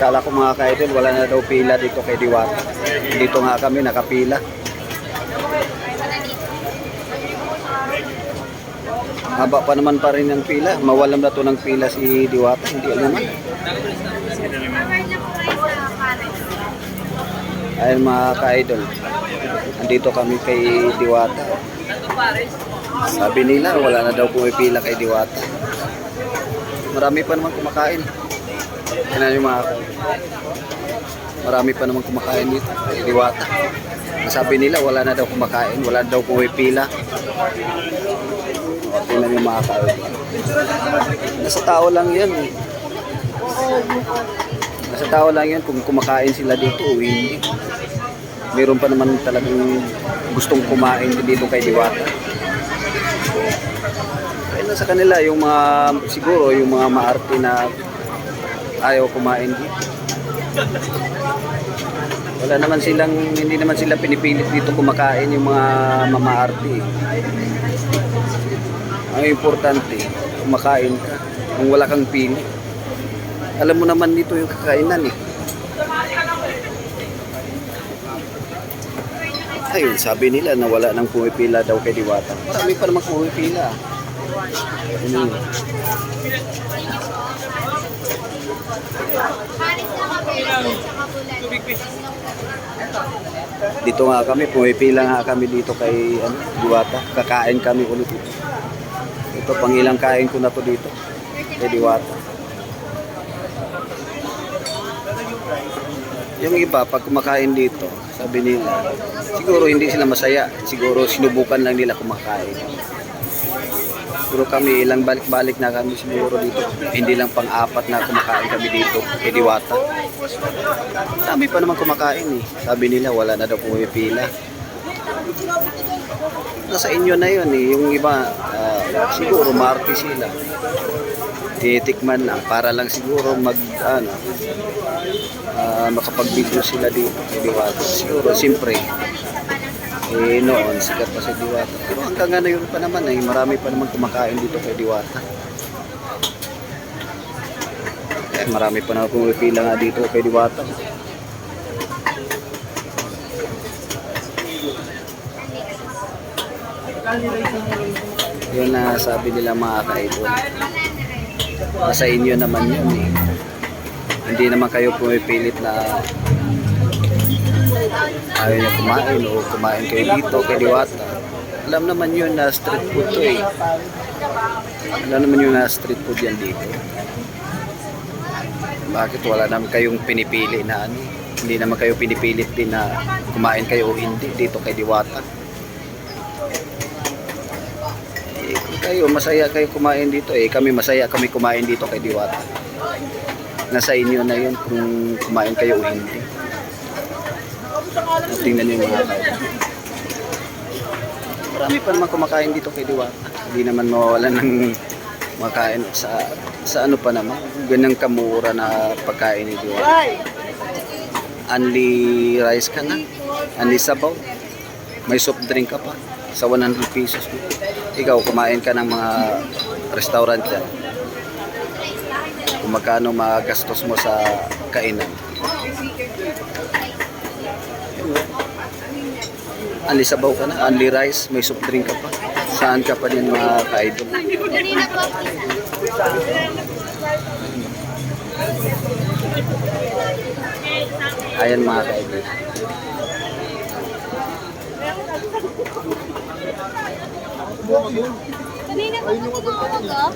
Kala ko mga ka-idol, wala na daw pila dito kay Diwata. Dito nga kami nakapila. Haba pa naman pa rin ang pila. Mawalam na to ng pila si Diwata. Hindi naman. Ayun mga ka-idol. Andito kami kay Diwata. Sabi nila, wala na daw pumipila kay Diwata. Marami pa naman kumakain. Yan yung mga Marami pa naman kumakain dito. Kay Diwata. Sabi nila, wala na daw kumakain. Wala daw pumipila. Tingnan yung mga tao. Nasa tao lang yan eh. Nasa tao lang yan kung kumakain sila dito o hindi. Meron pa naman talagang gustong kumain dito kay Diwata. Kaya nasa kanila yung mga siguro yung mga maarte na ayaw kumain dito. Wala naman silang hindi naman sila pinipilit dito kumakain yung mga mamaarte. eh. Ang importante, kumakain ka. Kung wala kang pili. Alam mo naman dito yung kakainan eh. Ayun, sabi nila na wala nang pumipila daw kay Diwata. Marami pa naman pumipila. Ano? Dito nga kami, pumipila nga kami dito kay ano, Diwata. Kakain kami ulit dito. Ito, pangilang kain ko na to dito. Kay Diwata. Yung iba, pag kumakain dito, sabi nila, siguro hindi sila masaya. Siguro sinubukan lang nila kumakain. Siguro kami, ilang balik-balik na kami siguro dito. Hindi lang pang-apat na kumakain kami dito kay Diwata. Dami pa naman kumakain eh. Sabi nila, wala na daw pumipila. Nasa inyo na yun eh. Yung iba, ah, siguro marty sila. Titikman lang para lang siguro mag ano ah, makapag-video sila dito Diwata. Siguro siyempre eh noon sikat pa si Diwata. Pero hanggang ngayon pa naman eh marami pa naman kumakain dito kay Diwata. Eh, marami pa naman pumipila nga dito kay Diwata. Yun na sabi nila mga kaidol. Nasa inyo naman yun eh. Hindi naman kayo pumipilit na niya kumain o kumain kayo dito kay Diwata. Alam naman yun na street food to eh. Alam naman yun na street food yan dito. Bakit wala naman kayong pinipili na ano? Hindi naman kayo pinipilit din na kumain kayo o hindi dito kay Diwata. Eh, kayo masaya kayo kumain dito eh kami masaya kami kumain dito kay Diwata nasa inyo na yun kung kumain kayo o hindi tingnan nyo yung mga tao marami pa naman kumakain dito kay Diwata. Hindi naman mawawalan ng makain sa sa ano pa naman. Ganang kamura na pagkain ni Diwata. Only rice ka na. Only sabaw. May soft drink ka pa. Sa 100 pesos mo. Ikaw, kumain ka ng mga restaurant dyan. Kung magkano magastos mo sa kainan. Only sabaw ka na, only rice, may soft drink ka pa. Saan ka pa din mga ka-idol? Kanina po, Ayan mga ka-idol. kanina po, tinawag oh.